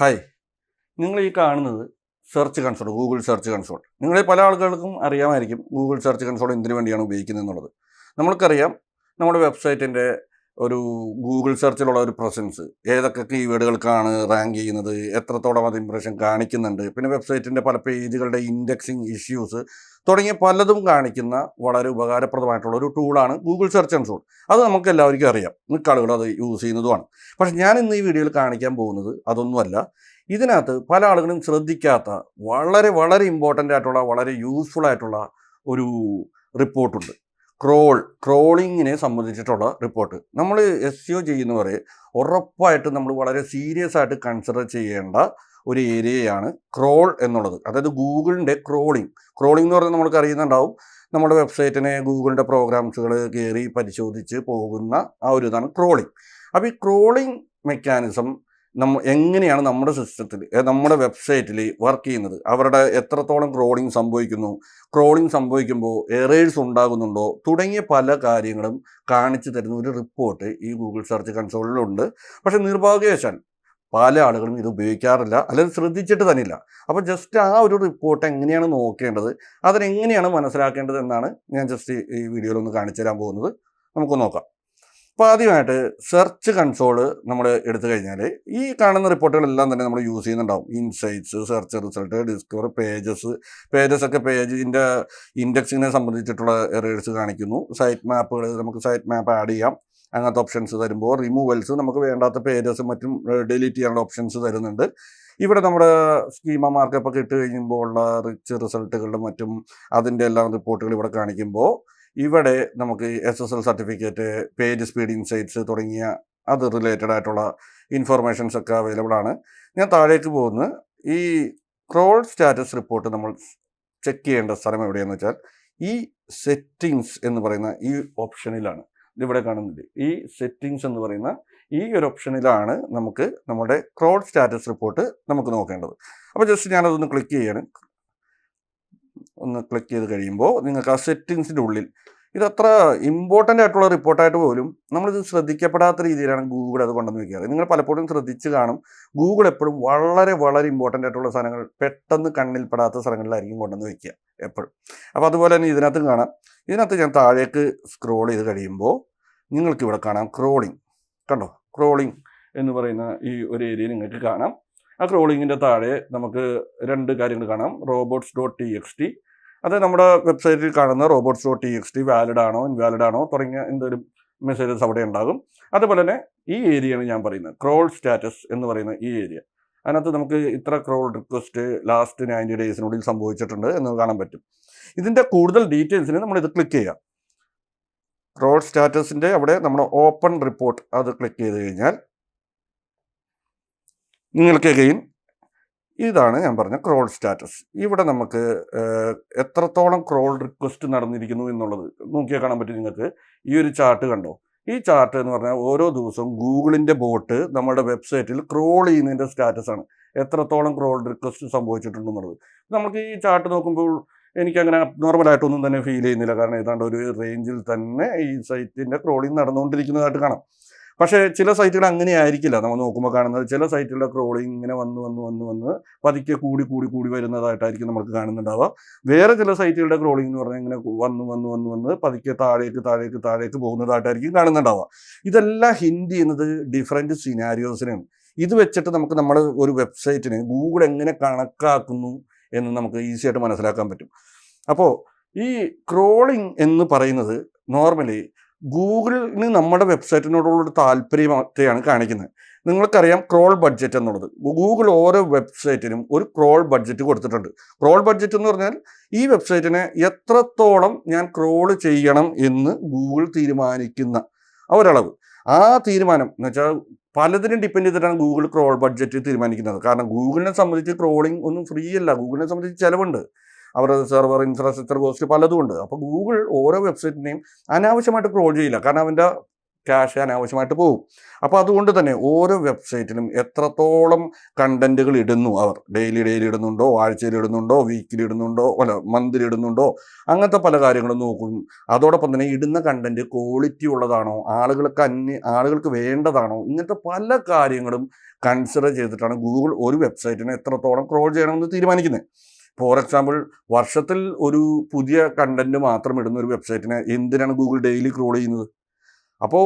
Hi നിങ്ങൾ ഈ കാണുന്നത് search console Google search console നിങ്ങളെ പല ആളുകൾക്കും അറിയാമായിരിക്കും ഗൂഗിൾ സെർച്ച് കൺസോൾ എന്തിനു വേണ്ടിയാണ് ഉപയോഗിക്കുന്നത് എന്നുള്ളത് നമ്മൾക്കറിയാം നമ്മുടെ വെബ്സൈറ്റിന്റെ ഒരു ഗൂഗിൾ സെർച്ചിലുള്ള ഒരു പ്രസൻസ്. ഏതൊക്കെ കീവേഡുകൾക്കാണ് റാങ്ക് ചെയ്യുന്നത് എത്രത്തോളം അത് ഇംപ്രഷൻ കാണിക്കുന്നുണ്ട് പിന്നെ വെബ്സൈറ്റിന്റെ പല പേജുകളുടെ ഇൻഡെക്സിങ് ഇഷ്യൂസ് തുടങ്ങിയ പലതും കാണിക്കുന്ന വളരെ ഉപകാരപ്രദമായിട്ടുള്ള ഒരു ടൂളാണ് ഗൂഗിൾ സെർച്ച് ആൻഡ് സോൾ. അത് നമുക്ക് എല്ലാവർക്കും അറിയാം. നിൽക്കാളുകൾ അത് യൂസ് ചെയ്യുന്നതുമാണ്. പക്ഷേ ഞാൻ ഇന്ന് ഈ വീഡിയോയിൽ കാണിക്കാൻ പോകുന്നത് അതൊന്നുമല്ല. ഇതിനകത്ത് പല ആളുകളും ശ്രദ്ധിക്കാത്ത വളരെ വളരെ ഇമ്പോർട്ടന്റ് ആയിട്ടുള്ള വളരെ യൂസ്ഫുൾ ആയിട്ടുള്ള ഒരു റിപ്പോർട്ടുണ്ട്. ക്രോൾ ക്രോളിങ്ങിനെ സംബന്ധിച്ചിട്ടുള്ള റിപ്പോർട്ട് നമ്മൾ എസ് സിഒ ചെയ്യുന്നവരെ ഉറപ്പായിട്ടും നമ്മൾ വളരെ സീരിയസ് ആയിട്ട് കൺസിഡർ ചെയ്യേണ്ട ഒരു ഏരിയയാണ് ക്രോൾ എന്നുള്ളത്. അതായത് ഗൂഗിളിന്റെ ക്രോളിംഗ് ക്രോളിംഗ് എന്ന് പറഞ്ഞാൽ നമുക്ക് അറിയുന്നുണ്ടാവും. നമ്മുടെ വെബ്സൈറ്റിനെ ഗൂഗിളിന്റെ പ്രോഗ്രാംസുകൾ കയറി പരിശോധിച്ച് പോകുന്ന ആ ഒരു ഇതാണ് ക്രോളിംഗ് അപ്പോൾ ഈ ക്രോളിംഗ് മെക്കാനിസം നമ്മ എങ്ങനെയാണ് നമ്മുടെ സിസ്റ്റത്തിൽ നമ്മുടെ വെബ്സൈറ്റിൽ വർക്ക് ചെയ്യുന്നത്? അവരുടെ എത്രത്തോളം ക്രോളിംഗ് സംഭവിക്കുന്നു? ക്രോളിംഗ് സംഭവിക്കുമ്പോൾ എറേഴ്സ് ഉണ്ടാകുന്നുണ്ടോ? തുടങ്ങിയ പല കാര്യങ്ങളും കാണിച്ചു തരുന്ന ഒരു റിപ്പോർട്ട് ഈ ഗൂഗിൾ സെർച്ച് കൺസോളിലുണ്ട് പക്ഷേ നിർഭാഗ്യവശാൽ പല ആളുകളും ഇത് ഉപയോഗിക്കാറില്ല. അല്ലെങ്കിൽ ശ്രദ്ധിച്ചിട്ട് തന്നില്ല അപ്പോൾ ജസ്റ്റ് ആ ഒരു റിപ്പോർട്ട് എങ്ങനെയാണ് നോക്കേണ്ടത്? അതിനെങ്ങനെയാണ് മനസ്സിലാക്കേണ്ടത് എന്നാണ് ഞാൻ ജസ്റ്റ് ഈ വീഡിയോയിൽ ഒന്ന് കാണിച്ചു തരാൻ പോകുന്നത്. നമുക്ക് നോക്കാം. അപ്പോൾ ആദ്യമായിട്ട് സെർച്ച് കൺസോൾ നമ്മൾ എടുത്തു കഴിഞ്ഞാൽ ഈ കാണുന്ന റിപ്പോർട്ടുകളെല്ലാം തന്നെ നമ്മൾ യൂസ് ചെയ്യുന്നുണ്ടാവും. Insights search result discover pages pages ഒക്കെ പേജിന്റെ ഇൻഡെക്സിനെ സംബന്ധിച്ചിട്ടുള്ള എറേഴ്സ് കാണിക്കുന്നു. സൈറ്റ് മാപ്പുകൾ നമുക്ക് സൈറ്റ് മാപ്പ് ആഡ് ചെയ്യാം. അങ്ങനത്തെ ഓപ്ഷൻസ് തരുമ്പോൾ റിമൂവൽസ് നമുക്ക് വേണ്ടാത്ത പേജസ് മറ്റും ഡിലീറ്റ് ചെയ്യാനുള്ള ഓപ്ഷൻസ് തരുന്നുണ്ട്. ഇവിടെ നമ്മുടെ സ്കീമ മാർക്കപ്പൊക്കെ ഇട്ട് കഴിയുമ്പോൾ ഉള്ള റിച്ച് റിസൾട്ടുകളുടെ മറ്റും അതിന്റെ എല്ലാം റിപ്പോർട്ടുകൾ ഇവിടെ കാണിക്കുമ്പോൾ ഇവിടെ നമുക്ക് S S L certificate page speed insights തുടങ്ങിയ അത് റിലേറ്റഡ് ആയിട്ടുള്ള ഇൻഫർമേഷൻസ് ഒക്കെ അവൈലബിൾ ആണ്. ഞാൻ താഴേക്ക് പോകുന്ന. ഈ ക്രോൾ സ്റ്റാറ്റസ് റിപ്പോർട്ട് നമ്മൾ ചെക്ക് ചെയ്യേണ്ട സ്ഥലം എവിടെയാണെന്ന് വെച്ചാൽ ഈ സെറ്റിങ്സ് എന്ന് പറയുന്ന ഈ ഓപ്ഷനിലാണ് ഇതിവിടെ കാണുന്നുണ്ട് ഈ സെറ്റിങ്സ് എന്ന് പറയുന്ന ഈ ഒരു ഓപ്ഷനിലാണ് നമുക്ക് നമ്മുടെ ക്രോഡ് സ്റ്റാറ്റസ് റിപ്പോർട്ട് നമുക്ക് നോക്കേണ്ടത്. അപ്പോൾ ജസ്റ്റ് ഞാനതൊന്ന് ക്ലിക്ക് ചെയ്യാണ്. ഒന്ന് ക്ലിക്ക് ചെയ്ത് കഴിയുമ്പോൾ നിങ്ങൾക്ക് ആ സെറ്റിങ്സിന്റെ ഉള്ളിൽ ഇതത്ര ഇമ്പോർട്ടന്റ് ആയിട്ടുള്ള റിപ്പോർട്ടായിട്ട് പോലും നമ്മളിത് ശ്രദ്ധിക്കപ്പെടാത്ത രീതിയിലാണ് ഗൂഗിൾ അത് കൊണ്ടുവന്ന് വയ്ക്കാറ് നിങ്ങൾ പലപ്പോഴും ശ്രദ്ധിച്ച് കാണും. ഗൂഗിൾ എപ്പോഴും വളരെ വളരെ ഇമ്പോർട്ടന്റ് ആയിട്ടുള്ള സാധനങ്ങൾ പെട്ടെന്ന് കണ്ണിൽപ്പെടാത്ത സ്ഥലങ്ങളിലായിരിക്കും കൊണ്ടുവന്ന് വയ്ക്കുക എപ്പോഴും. അപ്പോൾ അതുപോലെ തന്നെ ഇതിനകത്തും കാണാം. ഇതിനകത്ത് ഞാൻ താഴേക്ക് സ്ക്രോൾ ചെയ്ത് കഴിയുമ്പോൾ നിങ്ങൾക്ക് ഇവിടെ കാണാം ക്രോളിംഗ് കണ്ടോ? ക്രോളിംഗ് എന്ന് പറയുന്ന ഈ ഒരു ഏരിയ നിങ്ങൾക്ക് കാണാം. ആ ക്രോളിങ്ങിന്റെ താഴെ നമുക്ക് രണ്ട് കാര്യങ്ങൾ കാണാം. Robots dot T X T അത് നമ്മുടെ വെബ്സൈറ്റിൽ കാണുന്ന robots dot T X T valid ആണോ ഇൻവാലിഡ് ആണോ തുടങ്ങിയ എന്തെങ്കിലും മെസ്സേജസ് അവിടെ ഉണ്ടാകും. അതുപോലെ തന്നെ ഈ ഏരിയയാണ് ഞാൻ പറയുന്നത് ക്രോൾ സ്റ്റാറ്റസ് എന്ന് പറയുന്ന ഈ ഏരിയ അതിനകത്ത് നമുക്ക് ഇത്ര ക്രോൾ റിക്വസ്റ്റ് ലാസ്റ്റ് നയന്റി ഡേയ്സിനുള്ളിൽ സംഭവിച്ചിട്ടുണ്ട് എന്ന് കാണാൻ പറ്റും. ഇതിന്റെ കൂടുതൽ ഡീറ്റെയിൽസിന് നമ്മൾ ഇത് ക്ലിക്ക് ചെയ്യാം. ക്രോൾ സ്റ്റാറ്റസിന്റെ അവിടെ നമ്മൾ ഓപ്പൺ റിപ്പോർട്ട് അത് ക്ലിക്ക് ചെയ്ത് കഴിഞ്ഞാൽ നിങ്ങൾക്ക് അഗെയിൻ ഇതാണ് ഞാൻ പറഞ്ഞ ക്രോൾ സ്റ്റാറ്റസ് ഇവിടെ നമുക്ക് എത്രത്തോളം ക്രോൾ റിക്വസ്റ്റ് നടന്നിരിക്കുന്നു എന്നുള്ളത് നോക്കിയാൽ കാണാൻ പറ്റും നിങ്ങൾക്ക്. ഈ ഒരു ചാർട്ട് കണ്ടോ? ഈ ചാർട്ട് എന്ന് പറഞ്ഞാൽ ഓരോ ദിവസവും ഗൂഗിളിന്റെ ബോട്ട് നമ്മുടെ വെബ്സൈറ്റിൽ ക്രോൾ ചെയ്യുന്നതിന്റെ സ്റ്റാറ്റസാണ് എത്രത്തോളം ക്രോൾ റിക്വസ്റ്റ് സംഭവിച്ചിട്ടുണ്ടെന്നുള്ളത് നമുക്ക് ഈ ചാർട്ട് നോക്കുമ്പോൾ എനിക്കങ്ങനെ നോർമലായിട്ടൊന്നും തന്നെ ഫീൽ ചെയ്യുന്നില്ല. കാരണം ഏതാണ്ട് ഒരു റേഞ്ചിൽ തന്നെ ഈ സൈറ്റിന്റെ ക്രോളിങ് നടന്നുകൊണ്ടിരിക്കുന്നതായിട്ട് കാണാം. പക്ഷേ ചില സൈറ്റുകൾ അങ്ങനെ ആയിരിക്കില്ല നമ്മൾ നോക്കുമ്പോൾ കാണുന്നത് ചില സൈറ്റുകളുടെ ക്രോളിംഗ് ഇങ്ങനെ വന്ന് വന്ന് വന്ന് വന്ന് പതുക്കെ കൂടി കൂടി കൂടി വരുന്നതായിട്ടായിരിക്കും നമുക്ക് കാണുന്നുണ്ടാവുക. വേറെ ചില സൈറ്റുകളുടെ ക്രോളിംഗ് എന്ന് പറഞ്ഞാൽ ഇങ്ങനെ വന്ന് വന്ന് വന്ന് വന്ന് പതുക്കെ താഴേക്ക് താഴേക്ക് താഴേക്ക് പോകുന്നതായിട്ടായിരിക്കും കാണുന്നുണ്ടാവുക. ഇതെല്ലാം ഹിൻഡ് ചെയ്യുന്നത് ഡിഫറെന്റ് സിനാരിയോസിനും ഇത് വെച്ചിട്ട് നമുക്ക് നമ്മുടെ ഒരു വെബ്സൈറ്റിന് ഗൂഗിൾ എങ്ങനെ കണക്കാക്കുന്നു എന്ന് നമുക്ക് ഈസി ആയിട്ട് മനസ്സിലാക്കാൻ പറ്റും. അപ്പോൾ ഈ ക്രോളിംഗ് എന്ന് പറയുന്നത് നോർമലി ഗൂഗിളിന് നമ്മുടെ വെബ്സൈറ്റിനോടുള്ളൊരു താല്പര്യത്തെയാണ് കാണിക്കുന്നത്. നിങ്ങൾക്കറിയാം ക്രോൾ ബഡ്ജറ്റ് എന്നുള്ളത്. ഗൂഗിൾ ഓരോ വെബ്സൈറ്റിനും ഒരു ക്രോൾ ബഡ്ജറ്റ് കൊടുത്തിട്ടുണ്ട്. ക്രോൾ ബഡ്ജറ്റ് എന്ന് പറഞ്ഞാൽ ഈ വെബ്സൈറ്റിനെ എത്രത്തോളം ഞാൻ ക്രോൾ ചെയ്യണം എന്ന് ഗൂഗിൾ തീരുമാനിക്കുന്ന ഒരളവ് ആ തീരുമാനം എന്ന് വെച്ചാൽ പലതിനും ഡിപ്പെൻഡ് ചെയ്തിട്ടാണ് ഗൂഗിൾ ക്രോൾ ബഡ്ജറ്റ് തീരുമാനിക്കുന്നത്. കാരണം ഗൂഗിളിനെ സംബന്ധിച്ച് ക്രോളിംഗ് ഒന്നും ഫ്രീ അല്ല. ഗൂഗിളിനെ സംബന്ധിച്ച് ചിലവുണ്ട്. അവരുടെ സെർവർ ഇൻഫ്രാസ്ട്രക്ചർ കോസ്റ്റ് പലതും ഉണ്ട്. അപ്പോൾ ഗൂഗിൾ ഓരോ വെബ്സൈറ്റിനെയും അനാവശ്യമായിട്ട് ക്രോൾ ചെയ്യില്ല. കാരണം അവന്റെ ക്യാഷ് അനാവശ്യമായിട്ട് പോകും. അപ്പോൾ അതുകൊണ്ട് തന്നെ ഓരോ വെബ്സൈറ്റിലും എത്രത്തോളം കണ്ടന്റുകൾ ഇടുന്നു അവർ. Daily daily ഇടുന്നുണ്ടോ? ആഴ്ചയിൽ ഇടുന്നുണ്ടോ? വീക്കിലി ഇടുന്നുണ്ടോ? അല്ല മന്ത്ലി ഇടുന്നുണ്ടോ? അങ്ങനത്തെ പല കാര്യങ്ങളും നോക്കും. അതോടൊപ്പം തന്നെ ഇടുന്ന കണ്ടന്റ് ക്വാളിറ്റി ഉള്ളതാണോ? ആളുകൾക്ക് അന്യ ആളുകൾക്ക് വേണ്ടതാണോ? ഇങ്ങനത്തെ പല കാര്യങ്ങളും കൺസിഡർ ചെയ്തിട്ടാണ് ഗൂഗിൾ ഒരു വെബ്സൈറ്റിനെ എത്രത്തോളം ക്രോൾ ചെയ്യണമെന്ന് തീരുമാനിക്കുന്നത്. ഫോർ എക്സാമ്പിൾ വർഷത്തിൽ ഒരു പുതിയ കണ്ടന്റ് മാത്രം ഇടുന്ന ഒരു വെബ്സൈറ്റിനെ എന്തിനാണ് ഗൂഗിൾ ഡെയിലി ക്രോൾ ചെയ്യുന്നത്? അപ്പോൾ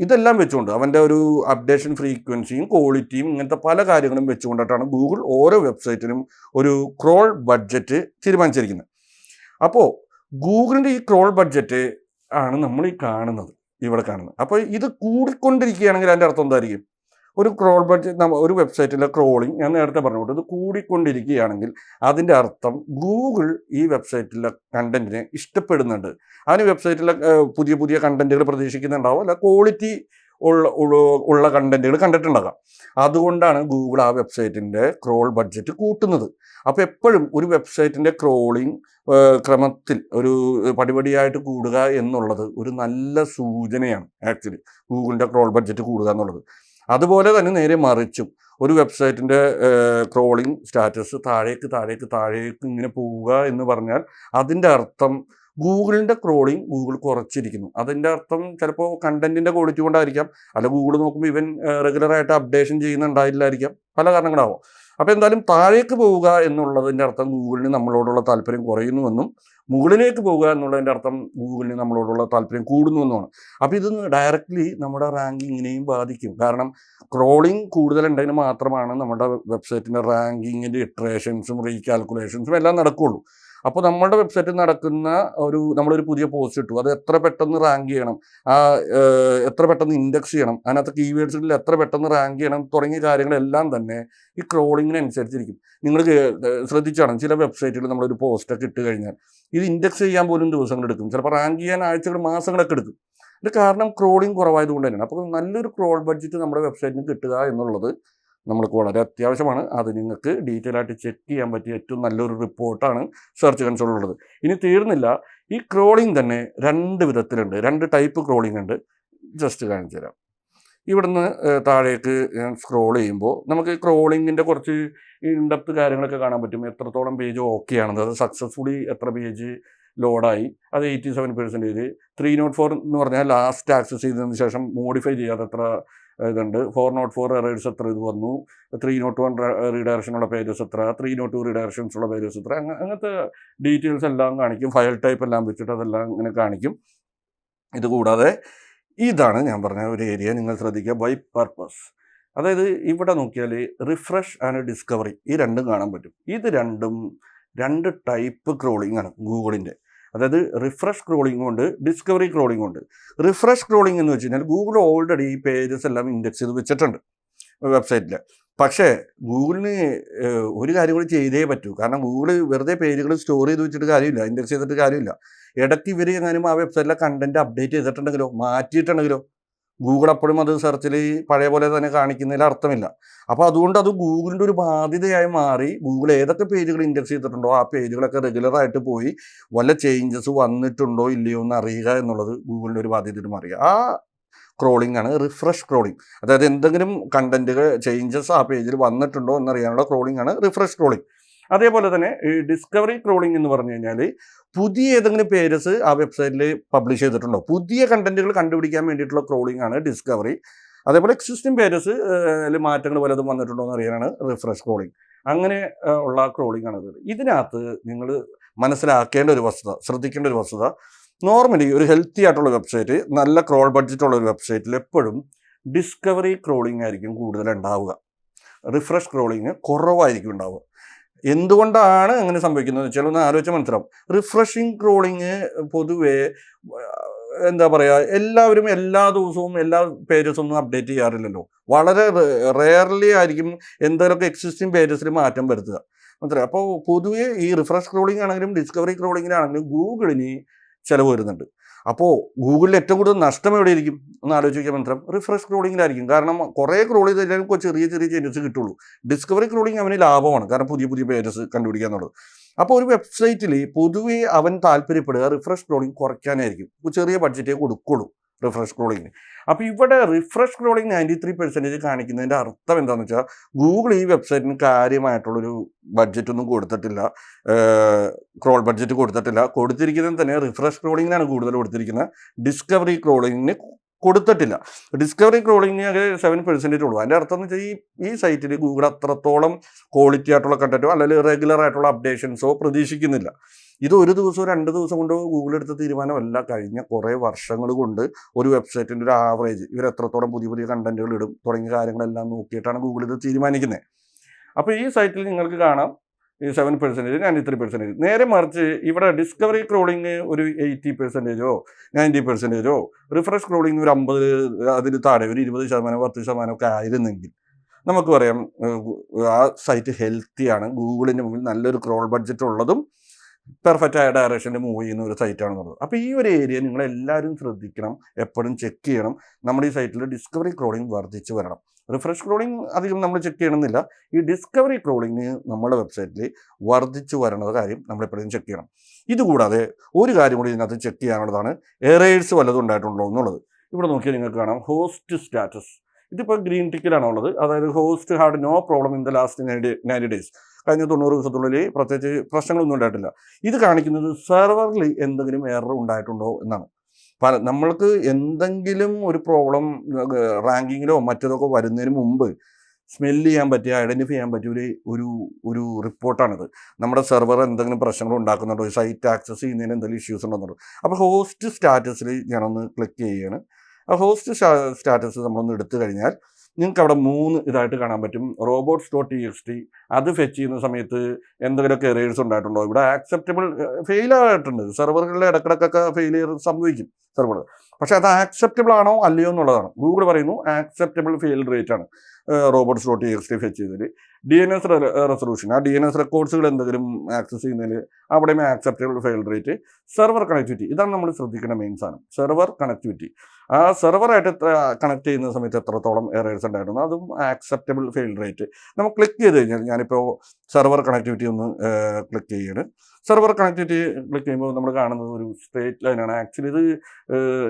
ഇതെല്ലാം വെച്ചുകൊണ്ട് അവന്റെ ഒരു അപ്ഡേഷൻ ഫ്രീക്വൻസിയും ക്വാളിറ്റിയും ഇങ്ങനത്തെ പല കാര്യങ്ങളും വെച്ചുകൊണ്ടിട്ടാണ് ഗൂഗിൾ ഓരോ വെബ്സൈറ്റിനും ഒരു ക്രോൾ ബഡ്ജറ്റ് തീരുമാനിച്ചിരിക്കുന്നത്. അപ്പോൾ ഗൂഗിളിന്റെ ഈ ക്രോൾ ബഡ്ജറ്റ് ആണ് നമ്മൾ ഈ കാണുന്നത് ഇവിടെ കാണുന്നത്. അപ്പോൾ ഇത് കൂടിക്കൊണ്ടിരിക്കുകയാണെങ്കിൽ അതിന്റെ അർത്ഥം എന്തായിരിക്കും? ഒരു ക്രോൾ ബഡ്ജറ്റ് ഒരു വെബ്സൈറ്റിലെ ക്രോളിംഗ് ഞാൻ നേരത്തെ പറഞ്ഞുകൊണ്ട് ഇത് കൂടിക്കൊണ്ടിരിക്കുകയാണെങ്കിൽ അതിന്റെ അർത്ഥം ഗൂഗിൾ ഈ വെബ്സൈറ്റിലെ കണ്ടന്റിനെ ഇഷ്ടപ്പെടുന്നുണ്ട്. അതിന് വെബ്സൈറ്റിലെ പുതിയ പുതിയ കണ്ടന്റുകൾ പ്രതീക്ഷിക്കുന്നുണ്ടാവും. അല്ല ക്വാളിറ്റി ഉള്ള ഉള്ള- കണ്ടന്റുകൾ കണ്ടിട്ടുണ്ടാകാം. അതുകൊണ്ടാണ് ഗൂഗിൾ ആ വെബ്സൈറ്റിന്റെ ക്രോൾ ബഡ്ജറ്റ് കൂട്ടുന്നത്. അപ്പോൾ എപ്പോഴും ഒരു വെബ്സൈറ്റിന്റെ ക്രോളിംഗ് ക്രമത്തിൽ ഒരു പടിപടിയായിട്ട് കൂടുക എന്നുള്ളത് ഒരു നല്ല സൂചനയാണ്. ആക്ച്വലി ഗൂഗിളിന്റെ ക്രോൾ ബഡ്ജറ്റ് കൂടുക എന്നുള്ളത്. അതുപോലെ തന്നെ നേരെ മറിച്ചും ഒരു വെബ്സൈറ്റിന്റെ ക്രോളിംഗ് സ്റ്റാറ്റസ് താഴേക്ക് താഴേക്ക് താഴേക്ക് ഇങ്ങനെ പോവുക എന്ന് പറഞ്ഞാൽ അതിന്റെ അർത്ഥം ഗൂഗിളിന്റെ ക്രോളിംഗ് ഗൂഗിൾ കുറച്ചിരിക്കുന്നു. അതിന്റെ അർത്ഥം ചിലപ്പോൾ കണ്ടന്റിന്റെ ക്വാളിറ്റി കൊണ്ടായിരിക്കാം. അല്ല ഗൂഗിൾ നോക്കുമ്പോൾ ഇവൻ റെഗുലറായിട്ട് അപ്ഡേഷൻ ചെയ്യുന്നുണ്ടായില്ലായിരിക്കാം. പല കാരണങ്ങളാവും. അപ്പോൾ എന്തായാലും താഴേക്ക് പോവുക എന്നുള്ളതിന്റെ അർത്ഥം ഗൂഗിളിന് നമ്മളോടുള്ള താല്പര്യം കുറയുന്നുവെന്നും മുകളിലേക്ക് പോകുക എന്നുള്ളതിന്റെ അർത്ഥം ഗൂഗിളിന് നമ്മളോടുള്ള താല്പര്യം കൂടുന്നു എന്നാണ്. അപ്പോൾ ഇത് ഡയറക്റ്റ്ലി നമ്മുടെ റാങ്കിങ്ങിനെയും ബാധിക്കും. കാരണം ക്രോളിംഗ് കൂടുതലുണ്ടെങ്കിൽ മാത്രമാണ് നമ്മുടെ വെബ്സൈറ്റിന്റെ റാങ്കിങ്ങിന്റെ ഇട്രേഷൻസും റീകാൽക്കുലേഷൻസും എല്ലാം നടക്കുകയുള്ളൂ. അപ്പോൾ നമ്മുടെ വെബ്സൈറ്റിൽ നടക്കുന്ന ഒരു നമ്മളൊരു പുതിയ പോസ്റ്റ് ഇട്ടു. അത് എത്ര പെട്ടെന്ന് റാങ്ക് ചെയ്യണം? ആ എത്ര പെട്ടെന്ന് ഇൻഡെക്സ് ചെയ്യണം? അതിനകത്ത് കീവേഡ്സിൽ എത്ര പെട്ടെന്ന് റാങ്ക് ചെയ്യണം? തുടങ്ങിയ കാര്യങ്ങളെല്ലാം തന്നെ ഈ ക്രോളിങ്ങിനനുസരിച്ചിരിക്കും നിങ്ങൾ ശ്രദ്ധിച്ചാണ് ചില വെബ്സൈറ്റുകൾ നമ്മളൊരു പോസ്റ്റൊക്കെ ഇട്ട് കഴിഞ്ഞാൽ. ഇത് ഇൻഡെക്സ് ചെയ്യാൻ പോലും ദിവസങ്ങൾ എടുക്കും. ചിലപ്പോൾ റാങ്ക് ചെയ്യാൻ ആഴ്ചകൾ മാസങ്ങളൊക്കെ എടുക്കും. ഇത് കാരണം ക്രോളിങ് കുറവായതുകൊണ്ട് തന്നെയാണ്. അപ്പോൾ നല്ലൊരു ക്രോൾ ബഡ്ജറ്റ് നമ്മുടെ വെബ്സൈറ്റിന് കിട്ടുക എന്നുള്ളത് നമ്മൾക്ക് വളരെ അത്യാവശ്യമാണ്. അത് നിങ്ങൾക്ക് ഡീറ്റെയിൽ ആയിട്ട് ചെക്ക് ചെയ്യാൻ പറ്റിയ ഏറ്റവും നല്ലൊരു റിപ്പോർട്ടാണ് സെർച്ച് കൺസോളിലുള്ളത് ഇനി തീർന്നില്ല. ഈ ക്രോളിംഗ് തന്നെ രണ്ട് വിധത്തിലുണ്ട്. രണ്ട് ടൈപ്പ് ക്രോളിംഗ് ഉണ്ട്. ജസ്റ്റ് കാണിച്ചു തരാം. ഇവിടുന്ന് താഴേക്ക് സ്ക്രോൾ ചെയ്യുമ്പോൾ നമുക്ക് ക്രോളിങ്ങിന്റെ കുറച്ച് ഇൻഡെപ്ത് കാര്യങ്ങളൊക്കെ കാണാൻ പറ്റും. എത്രത്തോളം പേജ് ഓക്കെ ആണെന്ന്. അത് സക്സസ്ഫുള്ളി എത്ര പേജ് ലോഡായി അത് eighty seven percentage three naught four എന്ന് പറഞ്ഞാൽ ലാസ്റ്റ് ആക്സസ് ചെയ്തതിന് ശേഷം മോഡിഫൈ ചെയ്യാതെ എത്ര ഇതുണ്ട്. ഫോർ നോട്ട് ഫോർ എറേഴ്സ് എത്ര ഇത് വന്നു? ത്രീ നോട്ട് വൺ റീഡയറക്ഷനുള്ള പേജസ് എത്ര? ത്രീ നോട്ട് ടു റീഡയറക്ഷൻസ് ഉള്ള പേജസ് എത്ര? അങ്ങ- അങ്ങനത്തെ ഡീറ്റെയിൽസ് എല്ലാം കാണിക്കും. ഫയൽ ടൈപ്പ് എല്ലാം വെച്ചിട്ട് അതെല്ലാം ഇങ്ങനെ കാണിക്കും. ഇതുകൂടാതെ ഇതാണ് ഞാൻ പറഞ്ഞ ഒരു ഏരിയ നിങ്ങൾ ശ്രദ്ധിക്കുക. ബൈ പർപ്പസ് അതായത് ഇവിടെ നോക്കിയാൽ റിഫ്രഷ് ആൻഡ് ഡിസ്കവറി ഈ രണ്ടും കാണാൻ പറ്റും. ഇത് രണ്ടും രണ്ട് ടൈപ്പ് ക്രോളിംഗ് ആണ് ഗൂഗിളിന്റെ. അതായത് റിഫ്രഷ് ക്രോളിംഗ് ഉണ്ട് ഡിസ്കവറി ക്രോളിംഗ് ഉണ്ട് റിഫ്രഷ് ക്രോളിംഗ് എന്ന് വെച്ച് കഴിഞ്ഞാൽ ഗൂഗിൾ ഓൾറെഡി ഈ പേജസ് എല്ലാം ഇൻഡെക്സ് ചെയ്ത് വെച്ചിട്ടുണ്ട് വെബ്സൈറ്റിൽ പക്ഷേ ഗൂഗിളിന് ഒരു കാര്യം കൂടി ചെയ്തേ പറ്റൂ. കാരണം ഗൂഗിൾ വെറുതെ പേജുകൾ സ്റ്റോർ ചെയ്ത് വെച്ചിട്ട് കാര്യമില്ല ഇൻഡെക്സ് ചെയ്തിട്ട് കാര്യമില്ല. ഇടയ്ക്ക് ഇവർ എങ്ങാനും ആ വെബ്സൈറ്റിലെ കണ്ടന്റ് അപ്ഡേറ്റ് ചെയ്തിട്ടുണ്ടെങ്കിലോ മാറ്റിയിട്ടുണ്ടെങ്കിലോ ഗൂഗിൾ അപ്പോഴും അത് സെർച്ചിൽ പഴയ പോലെ തന്നെ കാണിക്കുന്നതിൽ അർത്ഥമില്ല. അപ്പോൾ അതുകൊണ്ട് അത് ഗൂഗിളിന്റെ ഒരു ബാധ്യതയായി മാറി ഗൂഗിൾ ഏതൊക്കെ പേജുകൾ ഇൻഡെക്സ് ചെയ്തിട്ടുണ്ടോ ആ പേജുകളൊക്കെ റെഗുലറായിട്ട് പോയി വല്ല ചേഞ്ചസ് വന്നിട്ടുണ്ടോ ഇല്ലയോ എന്ന് അറിയുക എന്നുള്ളത് ഗൂഗിളിന്റെ ഒരു ബാധ്യതയായിട്ട് മാറി ആ ക്രോളിംഗ് ആണ് റിഫ്രഷ് ക്രോളിംഗ് അതായത് എന്തെങ്കിലും കണ്ടന്റുകൾ ചേഞ്ചസ് ആ പേജിൽ വന്നിട്ടുണ്ടോ എന്നറിയാനുള്ള ക്രോളിംഗ് ആണ് റിഫ്രഷ് ക്രോളിംഗ് അതേപോലെ തന്നെ ഈ ഡിസ്കവറി ക്രോളിംഗ് എന്ന് പറഞ്ഞു കഴിഞ്ഞാൽ പുതിയ ഏതെങ്കിലും പേജസ് ആ വെബ്സൈറ്റിൽ പബ്ലിഷ് ചെയ്തിട്ടുണ്ടോ? പുതിയ കണ്ടന്റുകൾ കണ്ടുപിടിക്കാൻ വേണ്ടിയിട്ടുള്ള ക്രോളിംഗ് ആണ് ഡിസ്കവറി അതേപോലെ എക്സിസ്റ്റിംഗ് പേജസ് മാറ്റങ്ങൾ വല്ലതും വന്നിട്ടുണ്ടോ എന്ന് അറിയാനാണ് റിഫ്രഷ് ക്രോളിംഗ് അങ്ങനെ ഉള്ള ക്രോളിംഗ് ആണ് ഇത്. ഇതിനകത്ത് നിങ്ങൾ മനസ്സിലാക്കേണ്ട ഒരു വസ്തുത ശ്രദ്ധിക്കേണ്ട ഒരു വസ്തുത നോർമലി ഒരു ഹെൽത്തി ആയിട്ടുള്ള വെബ്സൈറ്റ് നല്ല ക്രോൾ ബഡ്ജറ്റ് ഉള്ള ഒരു വെബ്സൈറ്റിൽ എപ്പോഴും ഡിസ്കവറി ക്രോളിംഗ് ആയിരിക്കും കൂടുതൽ ഉണ്ടാവുക. റിഫ്രഷ് ക്രോളിംഗ് കുറവായിരിക്കും ഉണ്ടാവുക. എന്തുകൊണ്ടാണ് അങ്ങനെ സംഭവിക്കുന്നത്? വെച്ചാൽ ഒന്ന് ആലോചിച്ച് മനസ്സിലാവും. റിഫ്രഷിങ് ക്രോളിങ് പൊതുവേ എന്താ പറയുക എല്ലാവരും എല്ലാ ദിവസവും എല്ലാ പേജസ് ഒന്നും അപ്ഡേറ്റ് ചെയ്യാറില്ലല്ലോ. വളരെ റെയർലി ആയിരിക്കും എന്തെങ്കിലുമൊക്കെ എക്സിസ്റ്റിംഗ് പേജസിൽ മാറ്റം വരുത്തുക. മനസ്സിലായി? അപ്പോൾ പൊതുവേ ഈ റിഫ്രഷ് ക്രോളിംഗ് ആണെങ്കിലും ഡിസ്കവറി ക്രോളിങ്ങിനാണെങ്കിലും ഗൂഗിളിന് ചിലവ് വരുന്നുണ്ട്. അപ്പോൾ ഗൂഗിളിൽ ഏറ്റവും കൂടുതൽ നഷ്ടം എവിടെ ഇരിക്കും ഒന്ന് ആലോചിക്കാൻ മാത്രം റിഫ്രഷ് ക്രോളിങ്ങിലായിരിക്കും കാരണം കുറേ ക്രോൾ ചെയ്ത് കഴിഞ്ഞാൽ ചെറിയ ചെറിയ ചേഞ്ചസ് കിട്ടുള്ളൂ. ഡിസ്കവറി ക്രോളിങ് അവന് ലാഭമാണ്. കാരണം പുതിയ പുതിയ പേജസ് കണ്ടുപിടിക്കുക എന്നുള്ളത് അപ്പോൾ ഒരു വെബ്സൈറ്റിൽ പൊതുവേ അവൻ താല്പര്യപ്പെടുക റിഫ്രഷ് ക്രോളിങ് കുറയ്ക്കാനായിരിക്കും. ചെറിയ ബഡ്ജറ്റേ കൊടുക്കുള്ളൂ. റിഫ്രഷ് സ്ക്രോളിങ്ങിന് അപ്പോൾ ഇവിടെ refresh crawling ninety three percentage കാണിക്കുന്നതിന്റെ അർത്ഥം എന്താണെന്ന് വെച്ചാൽ ഗൂഗിൾ ഈ വെബ്സൈറ്റിന് കാര്യമായിട്ടുള്ളൊരു ബഡ്ജറ്റൊന്നും കൊടുത്തിട്ടില്ല. ക്രോൾ ബഡ്ജറ്റ് കൊടുത്തിട്ടില്ല. കൊടുത്തിരിക്കുന്നത് തന്നെ റിഫ്രഷ് സ്ക്രോളിങ്ങിനാണ് കൂടുതൽ കൊടുത്തിരിക്കുന്നത്. ഡിസ്കവറി ക്രോളിങ്ങിന് കൊടുത്തിട്ടില്ല. ഡിസ്കവറി ക്രോളിംഗ് സെവൻ പെർസെന്റേജ് ഉള്ളൂ. അതിന്റെ അർത്ഥം എന്ന് വെച്ചാൽ ഈ ഈ സൈറ്റിൽ ഗൂഗിൾ അത്രത്തോളം ക്വാളിറ്റി ആയിട്ടുള്ള കണ്ടന്റോ അല്ലെങ്കിൽ റെഗുലർ ആയിട്ടുള്ള അപ്ഡേഷൻസോ പ്രതീക്ഷിക്കുന്നില്ല. ഇത് ഒരു ദിവസം രണ്ട് ദിവസം കൊണ്ട് ഗൂഗിൾ എടുത്ത തീരുമാനമല്ല. കഴിഞ്ഞ കുറേ വർഷങ്ങൾ കൊണ്ട് ഒരു വെബ്സൈറ്റിന്റെ ഒരു ആവറേജ് ഇവർ എത്രത്തോളം പുതിയ പുതിയ കണ്ടന്റുകൾ ഇടും തുടങ്ങിയ കാര്യങ്ങളെല്ലാം നോക്കിയിട്ടാണ് ഗൂഗിൾ ഇത് തീരുമാനിക്കുന്നത് അപ്പോൾ ഈ സൈറ്റിൽ നിങ്ങൾക്ക് കാണാം ഈ seven percentage ninety three percentage നേരെ മറിച്ച് ഇവിടെ ഡിസ്കവറി ക്രോളിങ് ഒരു എയ്റ്റി പെർസെന്റേജോ നയന്റി പെർസെന്റേജോ റിഫ്രഷ് ക്രോളിങ് ഒരു അമ്പത് അതിന് താഴെ ഒരു ഇരുപത് ശതമാനം പത്ത് ശതമാനമൊക്കെ ആയിരുന്നെങ്കിൽ നമുക്ക് പറയാം ആ സൈറ്റ് ഹെൽത്തിയാണ് ഗൂഗിളിന്റെ മുമ്പിൽ നല്ലൊരു ക്രോൾ ബഡ്ജറ്റ് ഉള്ളതും പെർഫെക്റ്റ് ആയ ഡയറക്ഷനിൽ മൂവ് ചെയ്യുന്ന ഒരു സൈറ്റാണെന്നുള്ളത് അപ്പോൾ ഈ ഒരു ഏരിയ നിങ്ങളെല്ലാവരും ശ്രദ്ധിക്കണം എപ്പോഴും ചെക്ക് ചെയ്യണം. നമ്മുടെ ഈ സൈറ്റിൽ ഡിസ്കവറി ക്രോളിംഗ് വർദ്ധിച്ചു വരണം. റിഫ്രഷ് ക്രോളിംഗ് അധികം നമ്മൾ ചെക്ക് ചെയ്യണമെന്നില്ല. ഈ ഡിസ്കവറി ക്രോളിംഗ് നമ്മുടെ വെബ്സൈറ്റിൽ വർദ്ധിച്ചു വരണത് കാര്യം നമ്മൾ എപ്പോഴും ചെക്ക് ചെയ്യണം. ഇതുകൂടാതെ ഒരു കാര്യം കൂടി ഇതിനകത്ത് ചെക്ക് ചെയ്യാനുള്ളതാണ്. എറേഴ്സ് വല്ലതും ഉണ്ടായിട്ടുണ്ടോ എന്നുള്ളത്. ഇവിടെ നോക്കിയാൽ നിങ്ങൾക്ക് കാണാം. ഹോസ്റ്റ് സ്റ്റാറ്റസ് ഇതിപ്പോൾ ഗ്രീൻ ടിക്കിലാണുള്ളത് അതായത് host had no problem in the last ninety days കഴിഞ്ഞ തൊണ്ണൂറ് ദിവസത്തിനുള്ളിൽ പ്രത്യേകിച്ച് പ്രശ്നങ്ങളൊന്നും ഉണ്ടായിട്ടില്ല. ഇത് കാണിക്കുന്നത് സെർവറിൽ എന്തെങ്കിലും എറർ ഉണ്ടായിട്ടുണ്ടോ എന്നാണ്. പല നമ്മൾക്ക് എന്തെങ്കിലും ഒരു പ്രോബ്ലം റാങ്കിങ്ങിലോ മറ്റേതൊക്കെ വരുന്നതിന് മുമ്പ് സ്മെല്ല് ചെയ്യാൻ പറ്റിയ ഐഡന്റിഫൈ ചെയ്യാൻ പറ്റിയ ഒരു ഒരു ഒരു റിപ്പോർട്ടാണിത് നമ്മുടെ സെർവർ എന്തെങ്കിലും പ്രശ്നങ്ങൾ ഉണ്ടാക്കുന്നുണ്ടോ? സൈറ്റ് ആക്സസ് ചെയ്യുന്നതിന് എന്തെങ്കിലും ഇഷ്യൂസ് ഉണ്ടെന്നുണ്ടോ അപ്പോൾ ഹോസ്റ്റ് സ്റ്റാറ്റസിൽ ഞാനൊന്ന് ക്ലിക്ക് ചെയ്യുകയാണ്. ആ ഹോസ്റ്റ് സ്റ്റാറ്റസ് നമ്മളൊന്ന് എടുത്തു കഴിഞ്ഞാൽ നിങ്ങൾക്ക് അവിടെ മൂന്ന് ഇതായിട്ട് കാണാൻ പറ്റും. Robots dot T X T അത് ഫെച്ച് ചെയ്യുന്ന സമയത്ത് എന്തെങ്കിലുമൊക്കെ എറേഴ്സ് ഉണ്ടായിട്ടുണ്ടോ? ഇവിടെ ആക്സെപ്റ്റബിൾ ഫെയിൽ ആയിട്ടുണ്ട്. സെർവറുകളിലെ ഇടക്കിടക്കൊക്കെ ഫെയിലിയർ സംഭവിക്കും സെർവർ പക്ഷേ അത് ആക്സെപ്റ്റബിൾ ആണോ? അല്ലയോ എന്നുള്ളതാണ്. ഗൂഗിൾ പറയുന്നു ആക്സെപ്റ്റബിൾ ഫെയിൽ റേറ്റ് ആണ്. Robots dot T X T fetch ചെയ്തതിൽ ഡി എൻ എസ് റെസൊല്യൂഷൻ ആ ഡി എൻ എസ് റെക്കോർഡ്സുകൾ എന്തെങ്കിലും ആക്സസ് ചെയ്യുന്നതിൽ അവിടെയും acceptable fail rate server connectivity ഇതാണ് നമ്മൾ ശ്രദ്ധിക്കേണ്ട മെയിൻ സാധനം. സെർവർ കണക്ടിവിറ്റി ആ സെർവറായിട്ട് കണക്ട് ചെയ്യുന്ന സമയത്ത് എത്രത്തോളം എറേഴ്സ് ഉണ്ടായിരുന്നു അതും ആക്സെപ്റ്റബിൾ ഫെയിൽ റേറ്റ് നമ്മൾ ക്ലിക്ക് ചെയ്ത് കഴിഞ്ഞാൽ ഞാനിപ്പോൾ സെർവർ കണക്ടിവിറ്റി ഒന്ന് ക്ലിക്ക് ചെയ്യാണ്. സെർവർ കണക്ടിവിറ്റി ക്ലിക്ക് ചെയ്യുമ്പോൾ നമ്മൾ കാണുന്നത് ഒരു സ്ട്രേറ്റ് ലൈനാണ് ആക്ച്വലി ഇത്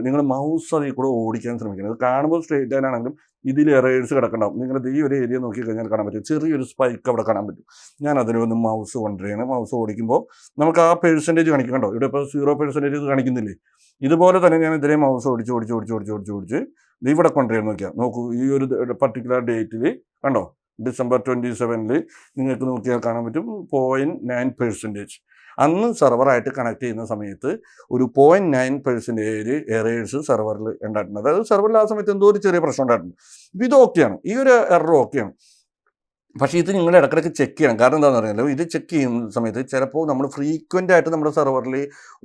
നിങ്ങൾ മൗസ് അതിൽ കൂടെ ഓടിക്കാൻ ശ്രമിക്കുന്നത് കാണുമ്പോൾ സ്ട്രേറ്റ് ലൈൻ ആണെങ്കിലും ഇതിൽ എറേഴ്സ് കിടക്കണ്ടാവും നിങ്ങൾ ഈ ഒരു ഏരിയ നോക്കി കഴിഞ്ഞാൽ കാണാൻ പറ്റും. ചെറിയൊരു സ്പൈക്ക് അവിടെ കാണാൻ പറ്റും. ഞാൻ അതിൽ ഒന്ന് മൗസ് കൊണ്ടുവരികയാണ് മൗസ് ഓടിക്കുമ്പോൾ നമുക്ക് ആ പെർസെന്റേജ് കാണിക്കണ്ടോ ഇവിടെ ഇപ്പോൾ സീറോ പെർസെന്റേജ് ഇത് കാണിക്കുന്നില്ലേ? ഇതുപോലെ തന്നെ ഞാൻ ഇതിലെ മൗസ് ഓടിച്ച് ഓടിച്ച് ഓടിച്ച് ഓടിച്ച് ഓടിച്ച് ഓടിച്ച് ഇത് ഇവിടെ കൊണ്ടുവരാൻ നോക്കിയാൽ നോക്കൂ ഈ ഒരു പർട്ടിക്കുലർ ഡേറ്റിൽ കണ്ടോ? ഡിസംബർ ട്വന്റി സെവനിൽ നിങ്ങൾക്ക് നോക്കിയാൽ കാണാൻ പറ്റും. പോയിന്റ് നയൻ പെർസെന്റേജ് അന്ന് സെർവറായിട്ട് കണക്ട് ചെയ്യുന്ന സമയത്ത് ഒരു പോയിന്റ് നയൻ പെർസെന്റേജ് എറേഴ്സ് സെർവറിൽ ഉണ്ടായിട്ടുണ്ട്. അതായത് സെർവറിൽ ആ സമയത്ത് എന്തോ ഒരു ചെറിയ പ്രശ്നം ഉണ്ടായിട്ടുണ്ട്. അപ്പോൾ ഇത് ഓക്കെയാണ് ഈ ഒരു എറർ ഓക്കെയാണ് പക്ഷേ ഇത് നിങ്ങൾ ഇടയ്ക്കിടയ്ക്ക് ചെക്ക് ചെയ്യണം. കാരണം എന്താണെന്ന് അറിയാലോ ഇത് ചെക്ക് ചെയ്യുന്ന സമയത്ത് ചിലപ്പോൾ നമ്മൾ ഫ്രീക്വന്റ് ആയിട്ട് നമ്മുടെ സെർവറിൽ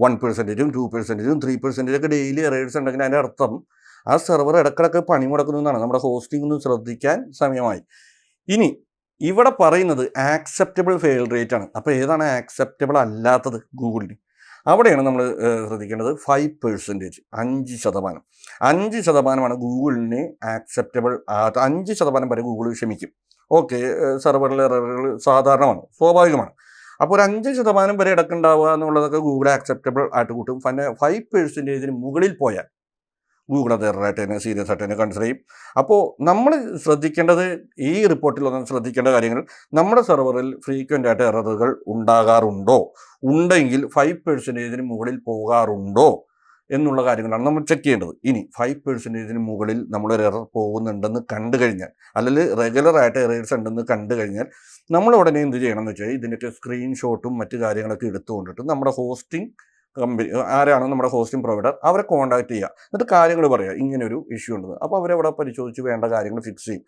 വൺ പെർസെന്റേജും ടു പെർസെന്റേജും ത്രീ പെർസെന്റേജ് ഒക്കെ ഡെയിലി എറേഴ്സ് ഉണ്ടെങ്കിൽ അതിന്റെ അർത്ഥം ആ സെർവർ ഇടയ്ക്കിടയ്ക്ക് പണി എന്നാണ്. നമ്മുടെ ഹോസ്റ്റിംഗ് ഒന്ന് ശ്രദ്ധിക്കാൻ സമയമായി. ഇനി ഇവിടെ പറയുന്നത് ആക്സെപ്റ്റബിൾ ഫെയിൽ റേറ്റ് ആണ്. അപ്പോൾ ഏതാണ് ആക്സെപ്റ്റബിൾ അല്ലാത്തത് ഗൂഗിളിന്? അവിടെയാണ് നമ്മൾ ശ്രദ്ധിക്കേണ്ടത് ഫൈവ് പെർസെന്റേജ് അഞ്ച് ശതമാനം. അഞ്ച് ശതമാനമാണ് ഗൂഗിളിന് ആക്സെപ്റ്റബിൾ അഞ്ച് ശതമാനം വരെ ഗൂഗിൾ ക്ഷമിക്കും. ഓക്കെ സെർവറിലെ എററുകൾ സാധാരണമാണ് സ്വാഭാവികമാണ്. അപ്പോൾ ഒരു അഞ്ച് ശതമാനം വരെ ഇടക്കുണ്ടാവുക എന്നുള്ളതൊക്കെ ഗൂഗിൾ ആക്സെപ്റ്റബിൾ ആയിട്ട് കൂട്ടും. പിന്നെ ഫൈവ് പെർസെന്റേജിന് മുകളിൽ പോയാൽ ഗൂഗിൾ അത് എററായിട്ട് തന്നെ സീരിയസ് ആയിട്ട് തന്നെ കൺസിഡർ ചെയ്യും. അപ്പോൾ നമ്മൾ ശ്രദ്ധിക്കേണ്ടത് ഈ റിപ്പോർട്ടിൽ റിപ്പോർട്ടിലൊന്നും ശ്രദ്ധിക്കേണ്ട കാര്യങ്ങൾ നമ്മുടെ സെർവറിൽ ഫ്രീക്വന്റ് ആയിട്ട് എററുകൾ ഉണ്ടാകാറുണ്ടോ? ഉണ്ടെങ്കിൽ ഫൈവ് പെർസെന്റേജിന് മുകളിൽ പോകാറുണ്ടോ? എന്നുള്ള കാര്യങ്ങളാണ് നമ്മൾ ചെക്ക് ചെയ്യേണ്ടത്. ഇനി ഫൈവ് പെർസെന്റേജിന് മുകളിൽ നമ്മളൊരു എറർ പോകുന്നുണ്ടെന്ന് കണ്ടു കഴിഞ്ഞാൽ അല്ലെങ്കിൽ റെഗുലറായിട്ട് എറേഴ്സ് ഉണ്ടെന്ന് കണ്ടു കഴിഞ്ഞാൽ നമ്മൾ ഉടനെ എന്ത് ചെയ്യണം എന്ന് വെച്ചാൽ ഇതിന്റെയൊക്കെ സ്ക്രീൻഷോട്ടും മറ്റു കാര്യങ്ങളൊക്കെ എടുത്തുകൊണ്ടിട്ട് നമ്മുടെ ഹോസ്റ്റിംഗ് കമ്പനി ആരാണ് നമ്മുടെ ഹോസ്റ്റിംഗ് പ്രൊവൈഡർ അവരെ കോൺടാക്ട് ചെയ്യുക. എന്നിട്ട് കാര്യങ്ങൾ പറയുക. ഇങ്ങനൊരു ഇഷ്യൂ ഉണ്ട് അപ്പോൾ അവരവിടെ പരിശോധിച്ച് വേണ്ട കാര്യങ്ങൾ ഫിക്സ് ചെയ്യും.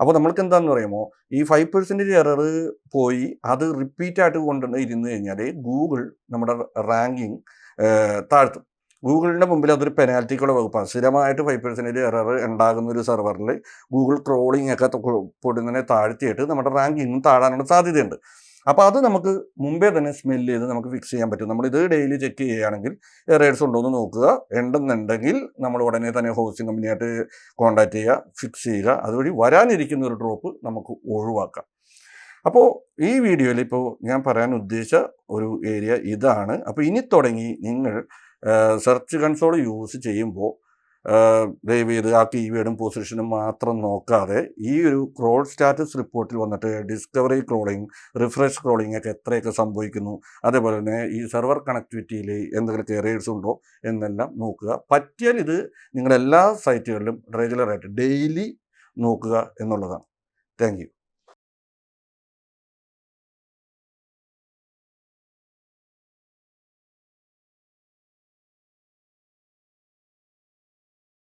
അപ്പോൾ നമ്മൾക്ക് എന്താണെന്ന് പറയുമ്പോൾ ഈ ഫൈവ് പെർസെന്റേജ് എറർ പോയി അത് റിപ്പീറ്റ് ആയിട്ട് കൊണ്ടുവന്ന് ഇരുന്ന് കഴിഞ്ഞാൽ ഗൂഗിൾ നമ്മുടെ റാങ്കിങ് താഴ്ത്തും. ഗൂഗിളിന്റെ മുമ്പിൽ അതൊരു പെനാൽറ്റിക്കുള്ള വകുപ്പാണ്. സ്ഥിരമായിട്ട് ഫൈവ് പെർസെന്റേജ് എറർ ഉണ്ടാകുന്ന ഒരു സെർവറിൽ ഗൂഗിൾ ക്രോളിംഗ് ഒക്കെ പൊടുന്നതിനെ താഴ്ത്തിയിട്ട് നമ്മുടെ റാങ്കിങ്ങും താഴാനുള്ള സാധ്യതയുണ്ട്. അപ്പോൾ അത് നമുക്ക് മുമ്പേ തന്നെ സ്മെല്ല് ചെയ്ത് നമുക്ക് ഫിക്സ് ചെയ്യാൻ പറ്റും. നമ്മൾ ഇത് ഡെയിലി ചെക്ക് ചെയ്യുകയാണെങ്കിൽ എറേഴ്സ് ഉണ്ടോ എന്ന് നോക്കുക. ഉണ്ടെന്നുണ്ടെങ്കിൽ നമ്മൾ ഉടനെ തന്നെ ഹോസ്റ്റിംഗ് കമ്പനിയായിട്ട് കോൺടാക്ട് ചെയ്യുക ഫിക്സ് ചെയ്യുക. അതുവഴി വരാനിരിക്കുന്ന ഒരു ഡ്രോപ്പ് നമുക്ക് ഒഴിവാക്കാം. അപ്പോൾ ഈ വീഡിയോയിൽ ഇപ്പോൾ ഞാൻ പറയാൻ ഉദ്ദേശിച്ച ഒരു ഏരിയ ഇതാണ്. അപ്പോൾ ഇനി തുടങ്ങി നിങ്ങൾ സെർച്ച് കൺസോൾ യൂസ് ചെയ്യുമ്പോൾ ദയവ് ചെയ്ത് ആ കീവേഡും പൊസിഷനും മാത്രം നോക്കാതെ ഈ ഒരു ക്രോൾ സ്റ്റാറ്റസ് റിപ്പോർട്ടിൽ വന്നിട്ട് ഡിസ്കവറി ക്രോളിംഗ് റിഫ്രഷ് ക്രോളിംഗ് ഒക്കെ എത്രയൊക്കെ സംഭവിക്കുന്നു. അതേപോലെ തന്നെ ഈ സെർവർ കണക്ടിവിറ്റിയിൽ എന്തെങ്കിലും എറേഴ്സ് ഉണ്ടോ എന്നെല്ലാം നോക്കുക. പറ്റിയാൽ ഇത് നിങ്ങളുടെ എല്ലാ സൈറ്റുകളിലും റെഗുലറായിട്ട് ഡെയിലി നോക്കുക എന്നുള്ളതാണ്. താങ്ക്